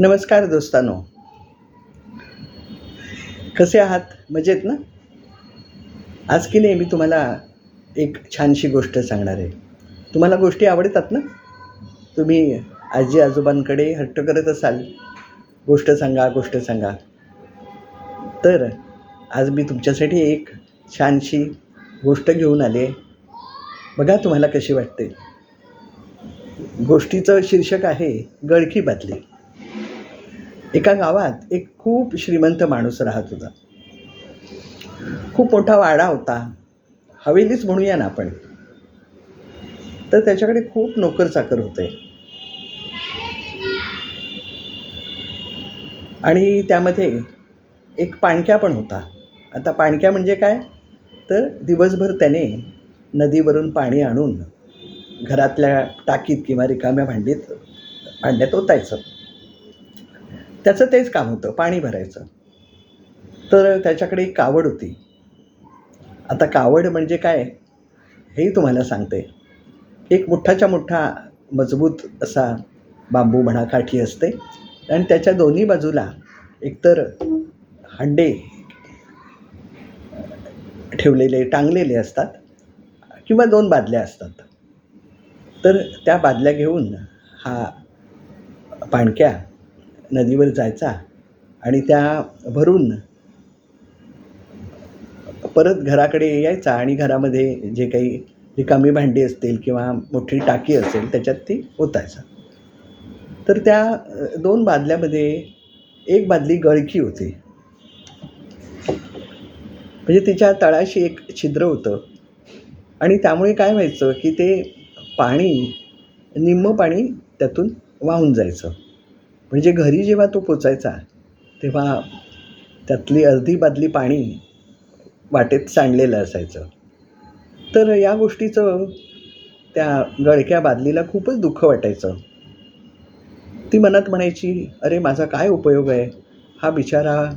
नमस्कार दोस्तानो. कसे आहात? मजेत ना? आज की नाही मी तुम्हाला एक छानशी गोष्ट सांगणार आहे. तुम्हाला गोष्टी आवडतात ना? तुम्ही आजी आजोबांकडे हट्ट करत असाल गोष्ट सांगा गोष्ट सांगा. तर आज मी तुमच्यासाठी एक छानशी गोष्ट घेऊन आले. बघा तुम्हाला कशी वाटते. गोष्टीचं शीर्षक आहे गळकी बादली. एका गावात एक खूप श्रीमंत माणूस राहत होता. खूप मोठा वाडा होता. हवेलीच म्हणूया ना आपण. तर त्याच्याकडे खूप नोकर चाकर होते. आणि त्यामध्ये एक पाणक्या पण होता. आता पाणक्या म्हणजे काय? तर दिवसभर त्याने नदीवरून पाणी आणून घरातल्या टाकीत किंवा रिकाम्या भांडीत भांड्यात ओतायचं. त्याचं तेच काम होतं पाणी भरायचं. तर त्याच्याकडे एक कावड होती. आता कावड म्हणजे काय? हेही तुम्हाला सांगते. एक मोठाच्या मोठा मजबूत असा बांबू म्हणा काठी असते आणि त्याच्या दोन्ही बाजूला एकतर हंडे ठेवलेले टांगलेले असतात किंवा दोन बादल्या असतात. तर त्या बादल्या घेऊन हा पाणक्या नदीवर जायचा आणि त्या भरून परत घराकडे यायचा आणि घरामध्ये जे काही रिकामी भांडी असतील किंवा मोठी टाकी असेल त्याच्यात ती ओतायचा. तर त्या दोन बादल्यामध्ये एक बादली गळकी होती. म्हणजे तिच्या तळाशी एक छिद्र होतं आणि त्यामुळे काय व्हायचं की ते पाणी निम्म पाणी त्यातून वाहून जायचं. म्हणजे घरी जेव्हा तो पोचायचा तेव्हा त्यातली अर्धी बादली पाणी वाटेत सांडलेलं असायचं. तर या गोष्टीचं त्या गळक्या बादलीला खूपच दुःख वाटायचं. ती मनात म्हणायची अरे माझा काय उपयोग आहे? हा बिचारा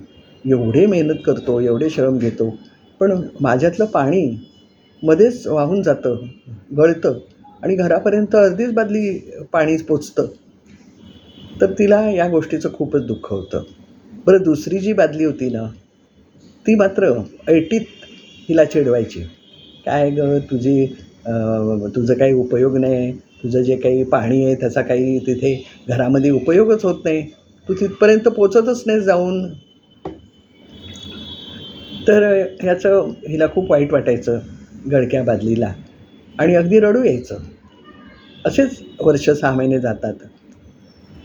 एवढे मेहनत करतो एवढे श्रम घेतो पण माझ्यातलं पाणी मध्येच वाहून जातं गळतं आणि घरापर्यंत अर्धीच बादली पाणी पोचतं. तर तिला या गोष्टीचं खूपच दुःख होतं. बरं दुसरी जी बादली होती ना ती मात्र ऐटीत हिला चिडवायची काय ग तुझी तुझं काही उपयोग नाही तुझं जे काही पाणी आहे त्याचा काही तिथे घरामध्ये उपयोगच होत नाही. तू तिथपर्यंत पोचतच नाही जाऊन. तर ह्याचं हिला खूप वाईट वाटायचं गडक्या बादलीला. आणि अगदी रडू यायचं. असेच वर्ष सहा महिने जातात.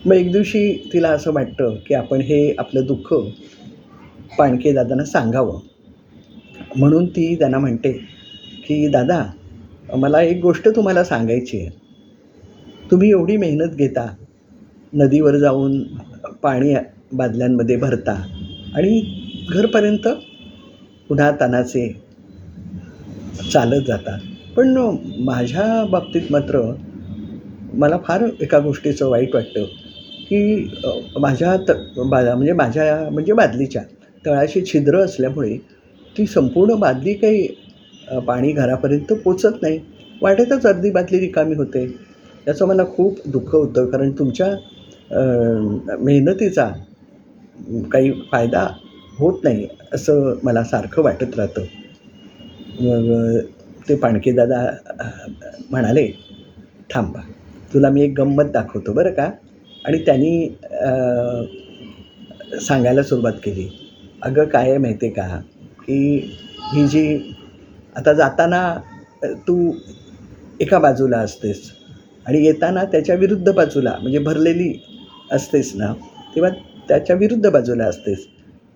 मग एक दिवशी तिला असं वाटतं की आपण हे आपलं दुःख पाणके दादांना सांगावं. म्हणून ती त्यांना म्हणते की दादा मला एक गोष्ट तुम्हाला सांगायची आहे. तुम्ही एवढी मेहनत घेता नदीवर जाऊन पाणी बादल्यांमध्ये भरता आणि घरपर्यंत पुन्हा तानाचे चालत जाता. पण माझ्या बाबतीत मात्र मला फार एका गोष्टीचं वाईट वाटतं. की माझ्या त बा म्हणजे माझ्या म्हणजे बादलीच्या तळाशी छिद्र असल्यामुळे ती संपूर्ण बादली काही पाणी घरापर्यंत पोचत नाही. वाटेतच अर्धी बादली रिकामी होते. याचं मला खूप दुःख होतं. कारण तुमच्या मेहनतीचा काही फायदा होत नाही असं मला सारखं वाटत राहतं. मग ते पाणकेदादा म्हणाले थांबा. तुला मी एक गंमत दाखवतो बरं का? आणि त्यांनी सांगायला सुरुवात केली. अगं काय आहे माहिती आहे का? की ही जी आता जाताना तू एका बाजूला असतेस आणि येताना त्याच्या विरुद्ध बाजूला म्हणजे भरलेली असतेस ना तेव्हा त्याच्या विरुद्ध बाजूला असतेस.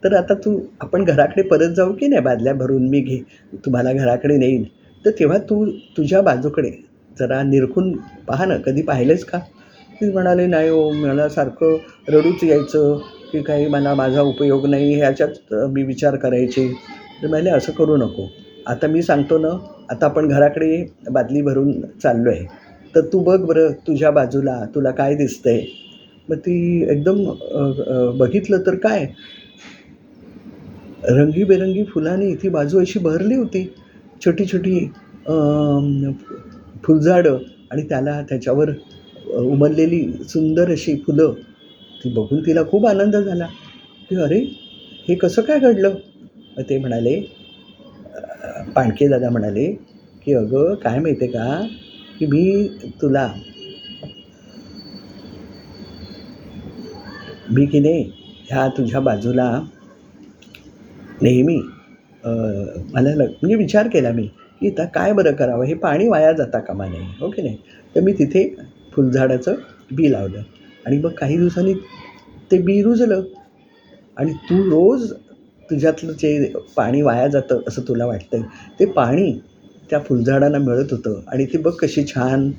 तर आता तू आपण घराकडे परत जाऊ की नाही? बादल्या भरून मी घे तुम्हाला घराकडे नेईन. तर तेव्हा तू तुझ्या बाजूकडे जरा निरखून पहा ना कधी पाहिलेस का? ती म्हणाले नाही हो मला सारखं रडूच यायचं की काही मला माझा उपयोग नाही ह्याच्यात मी विचार करायचे. तर म्हणाले असं करू नको. आता मी सांगतो ना आता आपण घराकडे बादली भरून चाललो आहे तर तू बघ बरं तुझ्या बाजूला तुला काय दिसतं आहे मग ती एकदम बघितलं तर काय? रंगीबेरंगी फुलांनी ती बाजू अशी भरली होती. छोटी छोटी फुलझाडं आणि त्याला त्याच्यावर उमललेली सुंदर अशी फुलं ती बघून तिला खूप आनंद झाला. की अरे हे कसं काय घडलं? ते म्हणाले पाणके दादा म्हणाले की अगं काय माहिती आहे का? की मी तुला मी की नाही ह्या तुझ्या बाजूला नेहमी मला लग म्हणजे विचार केला मी की आता काय बरं करावं? हे पाणी वाया जाता कामा नाही हो की नाही? तर मी तिथे फुलझाडाचं बी लावलं. आणि मग काही दिवसांनी ते बी रुजलं. आणि तू रोज तुझ्यातलं जे पाणी वाया जातं असं तुला वाटतं ते पाणी त्या फुलझाडांना मिळत होतं. आणि ते बघ कशी छान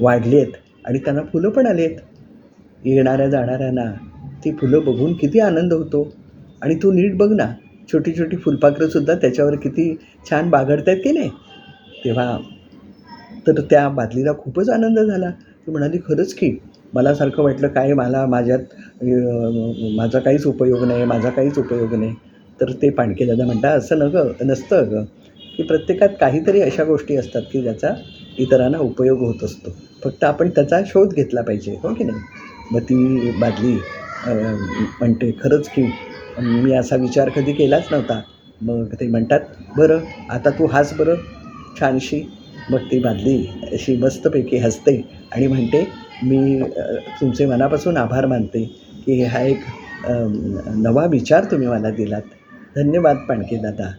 वाढली आहेत आणि त्यांना फुलं पण आली आहेत येणाऱ्या जाणाऱ्यांना ती फुलं बघून किती आनंद होतो. आणि तू नीट बघ ना छोटी छोटी फुलपाखरंसुद्धा त्याच्यावर किती छान बागडत आहेत की नाही? तेव्हा तर त्या बादलीला खूपच आनंद झाला. ती म्हणाली खरंच की मला सारखं वाटलं काय मला माझ्यात माझा काहीच उपयोग नाही माझा काहीच उपयोग नाही. तर ते पाणके दादा म्हणतात असं न गं नसतं अगं की प्रत्येकात काहीतरी अशा गोष्टी असतात की ज्याचा इतरांना उपयोग होत असतो. फक्त आपण त्याचा शोध घेतला पाहिजे हो की नाही? मग ती बादली म्हणते खरंच की मी असा विचार कधी केलाच नव्हता. मग ते म्हणतात बरं आता तू हाच बरं छानशी मग ती बादली अशी मस्तपैकी हसते आणि म्हणते मी तुमचे मनापासून आभार मानते की हा एक नवा विचार तुम्ही मला दिलात. धन्यवाद पाणके दादा